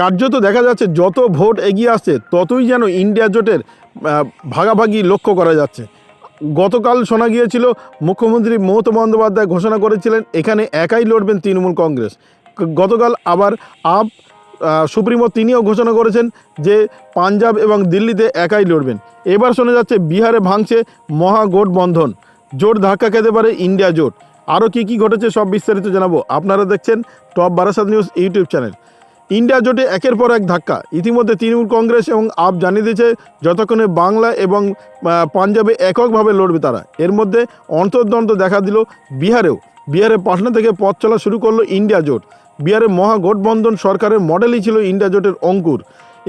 কার্যত দেখা যাচ্ছে যত ভোট এগিয়ে আসছে, ততই যেন ইন্ডিয়া জোটের ভাগাভাগি লক্ষ্য করা যাচ্ছে। গতকাল শোনা গিয়েছিল, মুখ্যমন্ত্রী মমতা বন্দ্যোপাধ্যায় ঘোষণা করেছিলেন, এখানে একাই লড়বেন তৃণমূল কংগ্রেস। গতকাল আবার আপ সুপ্রিমো তিনিও ঘোষণা করেছেন যে পাঞ্জাব এবং দিল্লিতে একাই লড়বেন। এবার শোনা যাচ্ছে, বিহারে ভাঙছে মহাগঠবন্ধন। জোট ধাক্কা খেতে পারে ইন্ডিয়া জোট। আরও কী কী ঘটেছে সব বিস্তারিত জানাব। আপনারা দেখছেন top Barasat news YouTube channel. India জোটে একের পর এক ধাক্কা। ইতিমধ্যে তৃণমূল কংগ্রেস এবং আপ জানিয়ে দিয়েছে, যতক্ষণে বাংলা এবং পাঞ্জাবে এককভাবে লড়বে তারা। এর মধ্যে অন্তর্দ্বন্দ্ব দেখা দিল বিহারেও। বিহারে পাটনা থেকে পথ চলা শুরু করল ইন্ডিয়া জোট। বিহারে মহাগঠবন্ধন সরকারের মডেলই ছিল ইন্ডিয়া জোটের অঙ্কুর।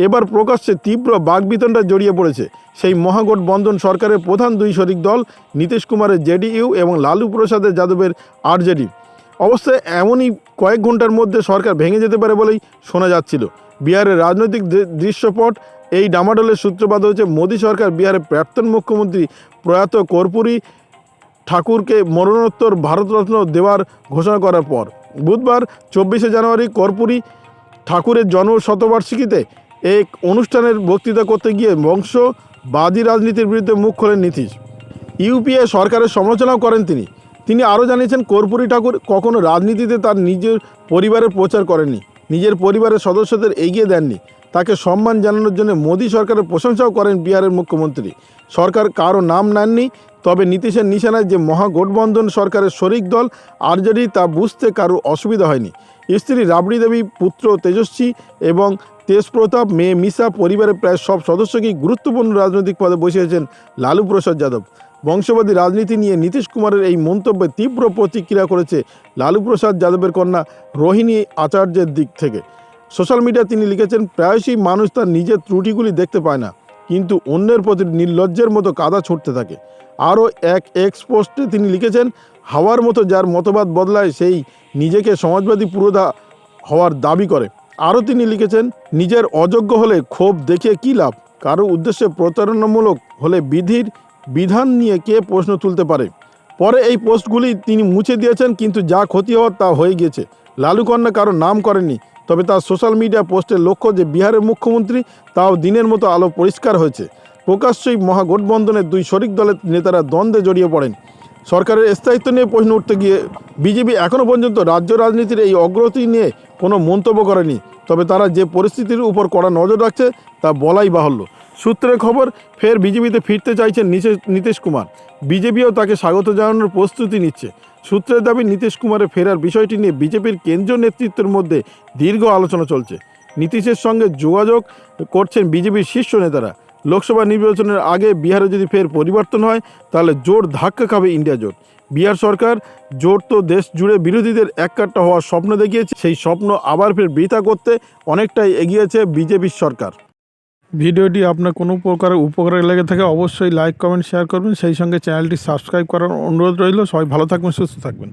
এবার প্রকাশ্যে তীব্র বাগবিতণ্ডা জড়িয়ে পড়েছে। সেই মহাগঠবন্ধন সরকারের প্রধান দুই শরিক দল, নীতিশ কুমারের জেডিইউ এবং লালু প্রসাদের যাদবের আরজেডি। অবশ্যই এমনই কয়েক ঘণ্টার মধ্যে সরকার ভেঙে যেতে পারে বলেই শোনা যাচ্ছিল। বিহারের রাজনৈতিক দৃশ্যপট, এই ডামাডোলের সূত্রপাত হয়েছে মোদী সরকার বিহারের প্রাক্তন মুখ্যমন্ত্রী প্রয়াত কর্পূরী ঠাকুরকে মরণোত্তর ভারতরত্ন দেওয়ার ঘোষণা করার পর। বুধবার চব্বিশে জানুয়ারি কর্পূরী ঠাকুরের জন্ম শতবার্ষিকীতে এক অনুষ্ঠানের বক্তৃতা করতে গিয়ে বংশবাদী রাজনীতির বিরুদ্ধে মুখ খোলেন নীতিশ। ইউপিএ সরকারের সমালোচনাও করেন তিনি। তিনি আরও জানিয়েছেন, কর্পূরী ঠাকুর কখনো রাজনীতিতে তার নিজের পরিবারের প্রচার করেননি, নিজের পরিবারের সদস্যদের এগিয়ে দেননি। তাকে সম্মান জানানোর জন্য মোদী সরকারের প্রশংসাও করেন বিহারের মুখ্যমন্ত্রী। সরকার কারও নাম নেননি, তবে নীতিশের নিশানায় যে মহাগঠবন্ধন সরকারের শরিক দল আরজেডি তা বুঝতে কারও অসুবিধা হয়নি। স্ত্রী রাবড়ি দেবী, পুত্র তেজস্বী এবং তেজপ্রতাপ, মেয়ে মিশা পরিবারের প্রায় সব সদস্যকেই গুরুত্বপূর্ণ রাজনৈতিক পদে বসিয়েছেন লালু প্রসাদ যাদব। বংশবাদী রাজনীতি নিয়ে নীতিশ কুমারের এই মন্তব্যে তীব্র প্রতিক্রিয়া করেছে লালু প্রসাদ যাদবের কন্যা রোহিণী আচার্যের দিক থেকে। সোশ্যাল মিডিয়া তিনি লিখেছেন, প্রায়শই মানুষ তার নিজের ত্রুটিগুলি দেখতে পায় না, কিন্তু অন্যের প্রতি নির্লজ্জের মতো কাদা ছুটতে থাকে। আরও এক এক্স পোস্টে তিনি লিখেছেন, হাওয়ার মতো যার মতবাদ বদলায়, সেই নিজেকে সমাজবাদী পুরোধা হওয়ার দাবি করে। আরও তিনি লিখেছেন, নিজের অযোগ্য হলে ক্ষোভ দেখে কী লাভ? কারও উদ্দেশ্যে প্রতারণামূলক হলে বিধির বিধান নিয়ে কে প্রশ্ন তুলতে পারে? পরে এই পোস্টগুলি তিনি মুছে দিয়েছেন, কিন্তু যা ক্ষতি হওয়ার তা হয়ে গিয়েছে। লালু কন্যা কারও নাম করেনি তবে তার সোশ্যাল মিডিয়া পোস্টের লক্ষ্য যে বিহারের মুখ্যমন্ত্রী, তাও দিনের মতো আলো পরিষ্কার হয়েছে। প্রকাশ্যই মহাগঠবন্ধনের দুই শরিক দলের নেতারা দ্বন্দ্বে জড়িয়ে পড়েন। সরকারের স্থায়িত্ব নিয়ে প্রশ্ন উঠতে গিয়ে বিজেপি এখনও পর্যন্ত রাজ্য রাজনীতির এই অগ্রগতি নিয়ে কোনো মন্তব্য করেনি। তবে তারা যে পরিস্থিতির উপর কড়া নজর রাখছে, তা বলাই বাহুল্য। সূত্রের খবর, ফের বিজেপিতে ফিরতে চাইছেন নীতিশ- নীতিশ কুমার। বিজেপিও তাকে স্বাগত জানানোর প্রস্তুতি নিচ্ছে। সূত্রের দাবি, নীতিশ কুমারের ফেরার বিষয়টি নিয়ে বিজেপির কেন্দ্রীয় নেতৃত্বের মধ্যে দীর্ঘ আলোচনা চলছে। নীতিশের সঙ্গে যোগাযোগ করছেন বিজেপির শীর্ষ নেতারা। লোকসভা নির্বাচনের আগে বিহারে যদি ফের পরিবর্তন হয়, তাহলে জোর ধাক্কা খাবে ইন্ডিয়া জোট। বিহার সরকার জোট তো দেশ জুড়ে বিরোধীদের এককাট্টা হওয়ার স্বপ্ন দেখিয়েছে, সেই স্বপ্ন আবার ফের বৃথা করতে অনেকটাই এগিয়েছে বিজেপির সরকার। ভিডিওটি আপনার কোনো প্রকার উপকারে লেগে থাকে অবশ্যই লাইক, কমেন্ট, শেয়ার করবেন। সেই সঙ্গে চ্যানেলটি সাবস্ক্রাইব করার অনুরোধ রইল। সবাই ভালো থাকবেন, সুস্থ থাকবেন।